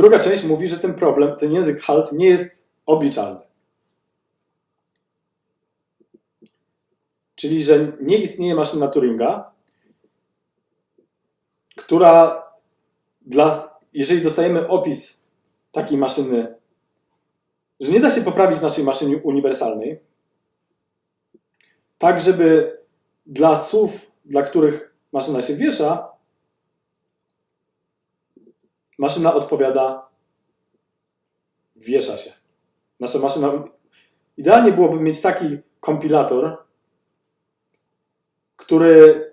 Druga część mówi, że ten problem, ten język HALT nie jest obliczalny. Czyli, że nie istnieje maszyna Turinga, która dla, jeżeli dostajemy opis takiej maszyny, że nie da się poprawić naszej maszyny uniwersalnej, tak żeby dla słów, dla których maszyna się wiesza, maszyna odpowiada wiesza się. Nasza maszyna. Idealnie byłoby mieć taki kompilator, który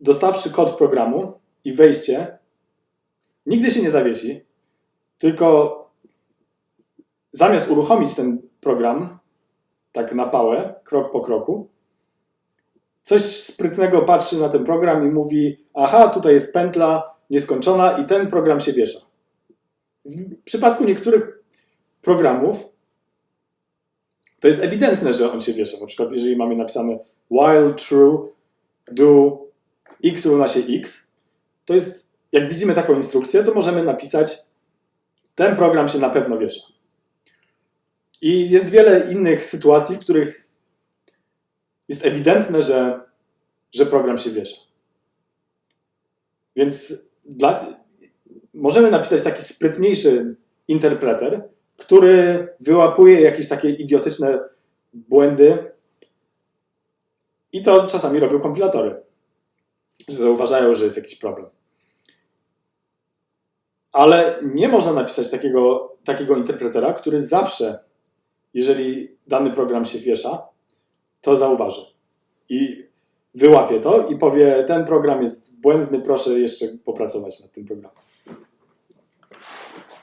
dostawszy kod programu i wejście, nigdy się nie zawiesi, tylko zamiast uruchomić ten program, tak na pałę, krok po kroku, coś sprytnego patrzy na ten program i mówi: Aha, tutaj jest pętla nieskończona i ten program się wiesza. W przypadku niektórych programów to jest ewidentne, że on się wiesza. Na przykład, jeżeli mamy napisane while true, do x równa się x, to jest, jak widzimy taką instrukcję, to możemy napisać ten program się na pewno wiesza. I jest wiele innych sytuacji, w których jest ewidentne, że, że program się wiesza. Więc dla, możemy napisać taki sprytniejszy interpreter, który wyłapuje jakieś takie idiotyczne błędy i to czasami robią kompilatory, że zauważają, że jest jakiś problem. Ale nie można napisać takiego, takiego interpretera, który zawsze, jeżeli dany program się wiesza, to zauważy. I wyłapie to i powie, ten program jest błędny, proszę jeszcze popracować nad tym programem.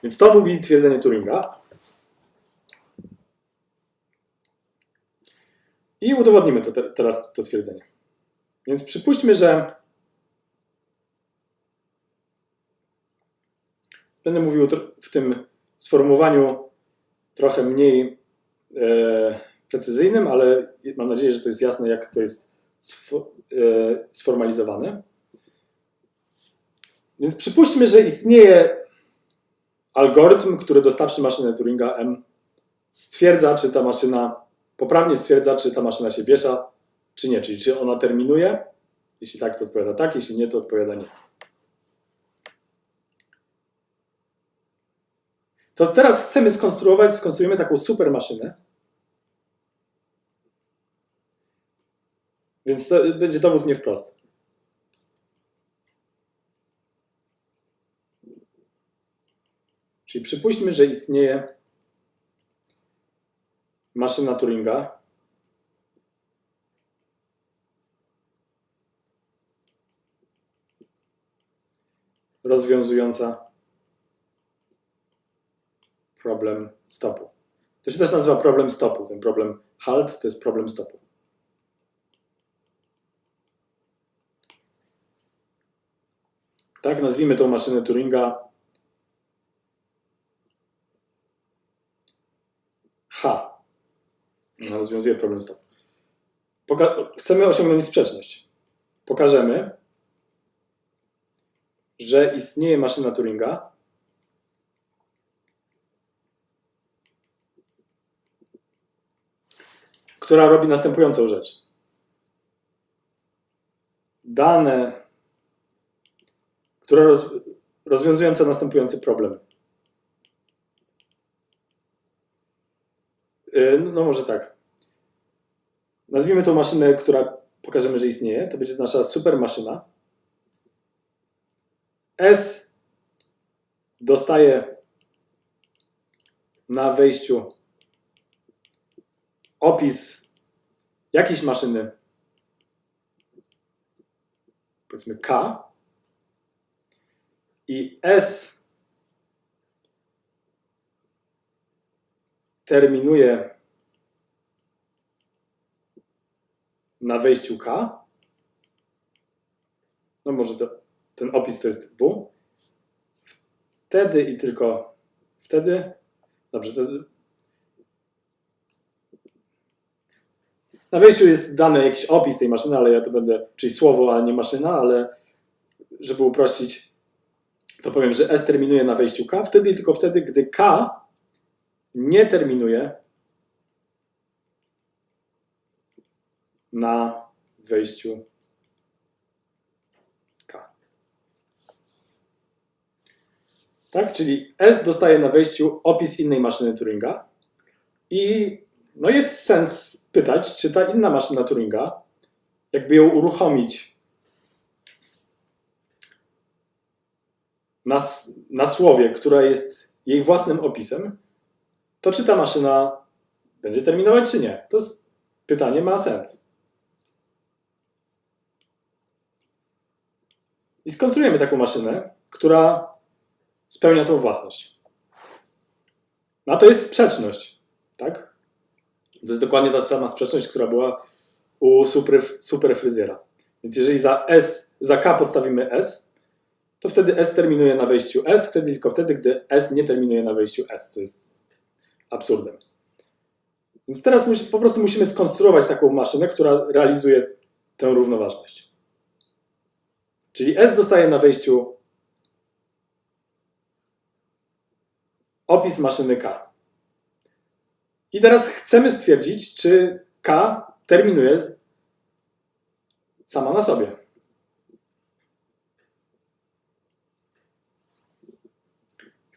Więc to mówi twierdzenie Turinga. I udowodnimy to te, teraz to twierdzenie. Więc przypuśćmy, że będę mówił w tym sformułowaniu trochę mniej e, precyzyjnym, ale mam nadzieję, że to jest jasne, jak to jest sformalizowane. Więc przypuśćmy, że istnieje algorytm, który dostawszy maszynę Turinga M stwierdza, czy ta maszyna, poprawnie stwierdza, czy ta maszyna się wiesza, czy nie. Czyli czy ona terminuje. Jeśli tak, to odpowiada tak, jeśli nie, to odpowiada nie. To teraz chcemy skonstruować, skonstruujemy taką super maszynę. Więc to będzie dowód nie wprost. Czyli przypuśćmy, że istnieje maszyna Turinga. Rozwiązująca problem stopu. To się też nazywa problem stopu. Ten problem halt to jest problem stopu. Tak, nazwijmy tą maszynę Turinga H. No, rozwiązuje problem stopu. Poka- chcemy osiągnąć sprzeczność. Pokażemy, że istnieje maszyna Turinga, która robi następującą rzecz. Dane, które roz, rozwiązujące następujący problem. Yy, No może tak. Nazwijmy tą maszynę, która pokażemy, że istnieje. To będzie nasza super maszyna. S dostaje na wejściu opis jakiejś maszyny, powiedzmy K, i S terminuje na wejściu K. No może to, ten opis to jest W. Wtedy i tylko wtedy. Dobrze, to Na wejściu jest dany jakiś opis tej maszyny, ale ja to będę, czyli słowo, a nie maszyna, ale żeby uprościć, to powiem, że S terminuje na wejściu K wtedy i tylko wtedy, gdy K nie terminuje na wejściu K. Tak, czyli S dostaje na wejściu opis innej maszyny Turinga i no jest sens pytać, czy ta inna maszyna Turinga, jakby ją uruchomić na, na słowie, która jest jej własnym opisem, to czy ta maszyna będzie terminować, czy nie? To jest, pytanie ma sens. I skonstruujemy taką maszynę, która spełnia tą własność. No to jest sprzeczność, tak? To jest dokładnie ta sama sprzeczność, która była u super, super fryzjera. Więc jeżeli za S, za K podstawimy S, to wtedy S terminuje na wejściu S, wtedy tylko wtedy, gdy S nie terminuje na wejściu S, co jest absurdem. Więc teraz po prostu musimy skonstruować taką maszynę, która realizuje tę równoważność. Czyli S dostaje na wejściu opis maszyny K. I teraz chcemy stwierdzić, czy K terminuje sama na sobie.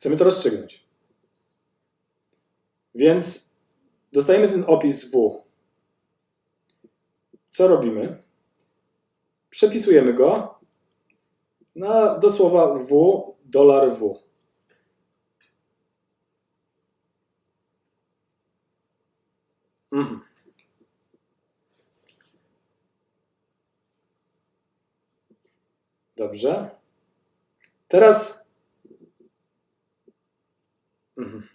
Chcemy to rozstrzygnąć. Więc dostajemy ten opis W. Co robimy? Przepisujemy go na, do słowa W, dolar W. Mhm. Dobrze. Teraz. Mhm.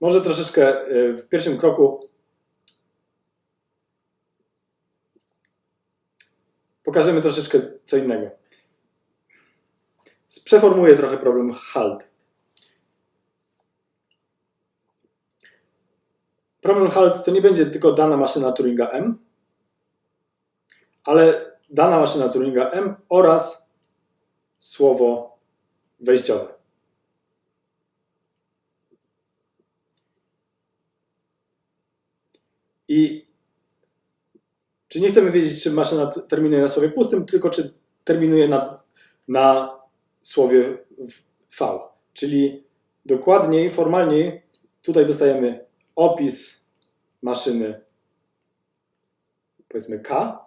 Może troszeczkę y, w pierwszym kroku pokażemy troszeczkę co innego. Przeformułuję trochę problem HALT. Problem HALT to nie będzie tylko dana maszyna Turinga M, ale dana maszyna Turinga M oraz słowo wejściowe. I czy nie chcemy wiedzieć, czy maszyna terminuje na słowie pustym, tylko czy terminuje na, na słowie V. Czyli dokładniej, formalniej, tutaj dostajemy opis maszyny, powiedzmy K.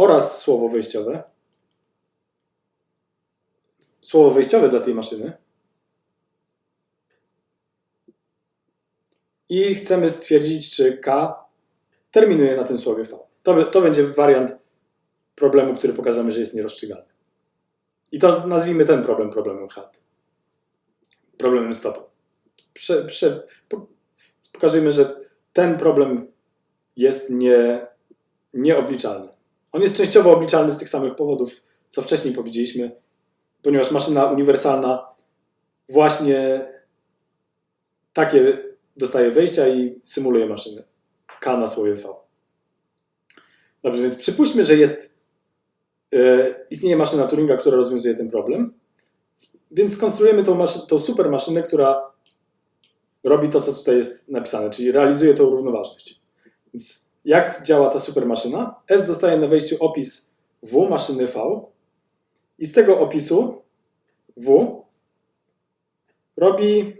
Oraz słowo wejściowe. Słowo wejściowe dla tej maszyny. I chcemy stwierdzić, czy K terminuje na tym słowie V. To, to będzie wariant problemu, który pokażemy, że jest nierozstrzygalny. I to nazwijmy ten problem problemem HAT. Problemem stopu. Prze, prze, po, pokażemy, że ten problem jest nie, nieobliczalny. On jest częściowo obliczalny z tych samych powodów, co wcześniej powiedzieliśmy, ponieważ maszyna uniwersalna właśnie takie dostaje wejścia i symuluje maszyny. K na słowie V. Dobrze, więc przypuśćmy, że jest, e, istnieje maszyna Turinga, która rozwiązuje ten problem. Więc skonstruujemy tą, tą super maszynę, która robi to, co tutaj jest napisane, czyli realizuje tą równoważność. Więc jak działa ta super maszyna? S dostaje na wejściu opis W maszyny V i z tego opisu W robi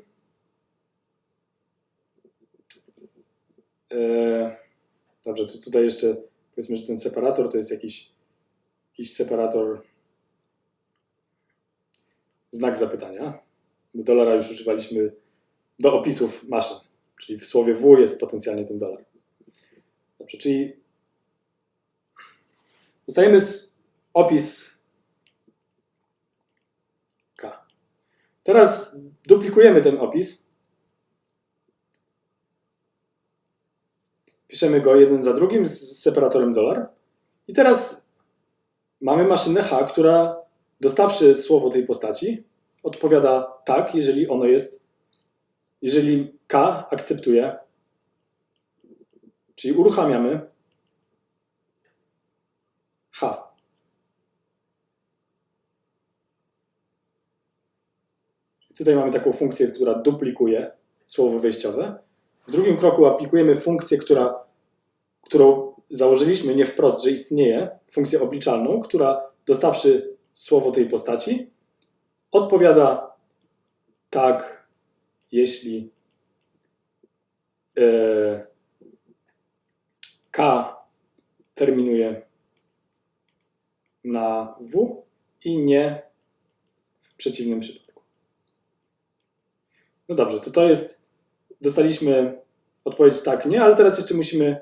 e, dobrze, to tutaj jeszcze powiedzmy, że ten separator to jest jakiś, jakiś separator znak zapytania. Dolara już używaliśmy do opisów maszyn, czyli w słowie W jest potencjalnie ten dolar. Dobrze, czyli dostajemy opis K. Teraz duplikujemy ten opis. Piszemy go jeden za drugim z separatorem dolar. I teraz mamy maszynę H, która dostawszy słowo tej postaci, odpowiada tak, jeżeli ono jest, jeżeli K akceptuje Czyli uruchamiamy H. Tutaj mamy taką funkcję, która duplikuje słowo wejściowe. W drugim kroku aplikujemy funkcję, która, którą założyliśmy nie wprost, że istnieje, funkcję obliczalną, która dostawszy słowo tej postaci, odpowiada tak, jeśli e, K terminuje na W i nie w przeciwnym przypadku. No dobrze, to to jest, dostaliśmy odpowiedź tak, nie, ale teraz jeszcze musimy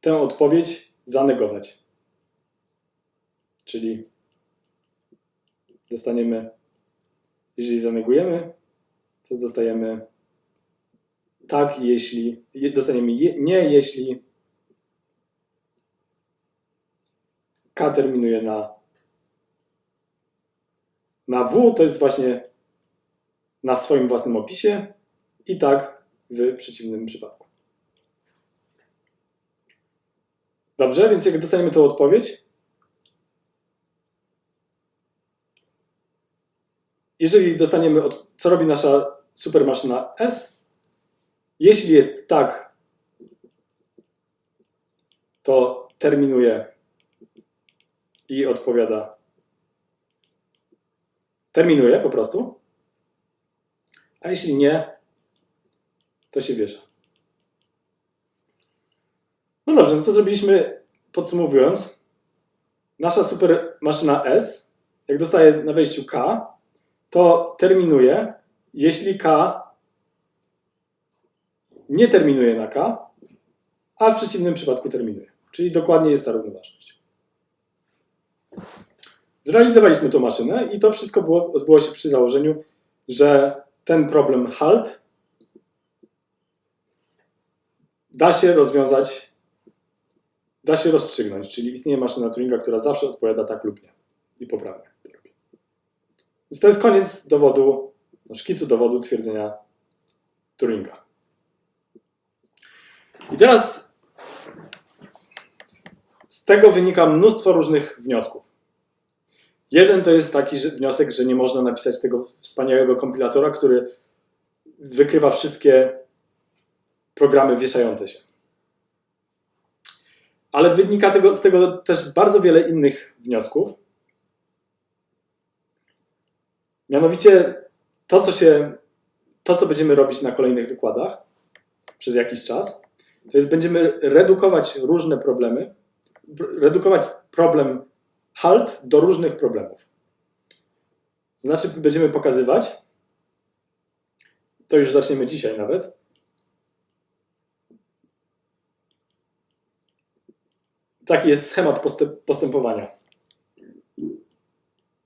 tę odpowiedź zanegować. Czyli dostaniemy, jeżeli zanegujemy, to dostajemy tak, jeśli, je- dostaniemy je, nie, jeśli K terminuje na, na W, to jest właśnie na swoim własnym opisie i tak w przeciwnym przypadku. Dobrze, więc jak dostaniemy tą odpowiedź, jeżeli dostaniemy, od, co robi nasza supermaszyna S, jeśli jest tak, to terminuje i odpowiada. Terminuje po prostu. A jeśli nie, to się wiesza. No dobrze, no to zrobiliśmy, podsumowując, nasza super maszyna S, jak dostaje na wejściu K, to terminuje, jeśli K nie terminuje na K, a w przeciwnym przypadku terminuje. Czyli dokładnie jest ta równoważność. Zrealizowaliśmy tą maszynę i to wszystko było, odbyło się przy założeniu, że ten problem halt da się rozwiązać, da się rozstrzygnąć, czyli istnieje maszyna Turinga, która zawsze odpowiada tak lub nie i poprawnie to robi. Więc to jest koniec dowodu, no, szkicu dowodu twierdzenia Turinga. I teraz z tego wynika mnóstwo różnych wniosków. Jeden to jest taki że wniosek, że nie można napisać tego wspaniałego kompilatora, który wykrywa wszystkie programy wieszające się. Ale wynika tego, z tego też bardzo wiele innych wniosków. Mianowicie to, co się, to, co będziemy robić na kolejnych wykładach przez jakiś czas, to jest będziemy redukować różne problemy, redukować problem halt do różnych problemów. Znaczy, będziemy pokazywać, to już zaczniemy dzisiaj nawet, taki jest schemat postęp- postępowania.